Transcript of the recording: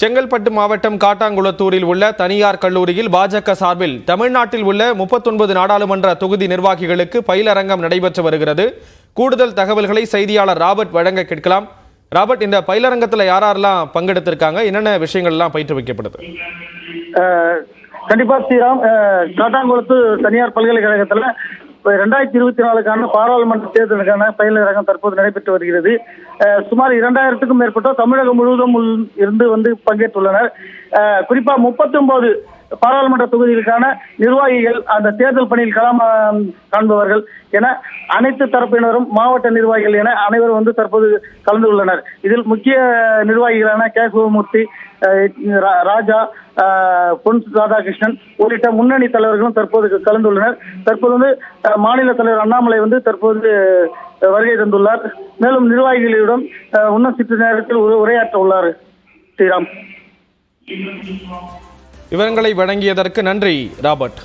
செங்கல்பட்டு மாவட்டம் காட்டாங்குளத்தூரில் உள்ள தனியார் கல்லூரியில் பாஜக சார்பில் தமிழ்நாட்டில் உள்ள முப்பத்தொன்பது நாடாளுமன்ற தொகுதி நிர்வாகிகளுக்கு பயிலரங்கம் நடைபெற்று வருகிறது. கூடுதல் தகவல்களை செய்தியாளர் ராபர்ட் வழங்க கேட்கலாம். ராபர்ட் இந்த பயிலரங்கத்தில் யாரெல்லாம் பங்கெடுத்திருக்காங்க? என்னென்ன விஷயங்கள் எல்லாம் பயிற்றுவிக்கப்படுது கண்டிப்பா ஸ்ரீராம் காட்டாங்குளத்து தனியார் பல்கலைக்கழகத்துல இப்ப ரெண்டாயிரத்தி இருபத்தி நாலுக்கான பாராளுமன்ற தேர்தலுக்கான பயிலரங்கம் தற்போது நடைபெற்று வருகிறது. சுமார் இரண்டாயிரத்துக்கும் மேற்பட்டோர் தமிழகம் முழுவதும் இருந்து வந்து பங்கேற்றுள்ளனர். குறிப்பா முப்பத்தி பாராளுமன்ற தொகுதிகளுக்கான நிர்வாகிகள் அந்த தேர்தல் பணியில் களம் காண்பவர்கள் என அனைத்து தரப்பினரும் மாவட்ட நிர்வாகிகள் என அனைவரும் வந்து தற்போது கலந்து கொள்ளனர் இதில் முக்கிய நிர்வாகிகளான கே. சிவமூர்த்தி ராஜா பொன் ராதாகிருஷ்ணன் உள்ளிட்ட முன்னணி தலைவர்களும் தற்போது கலந்துள்ளனர். தற்போது வந்து மாநில தலைவர் அண்ணாமலை வந்து தற்போது வருகை தந்துள்ளார். மேலும் நிர்வாகிகளிடம் இன்னும் சிறிது நேரத்தில் உரையாற்ற உள்ளார் ஸ்ரீராம். விவரங்களை வழங்கியதற்கு நன்றி ராபர்ட்.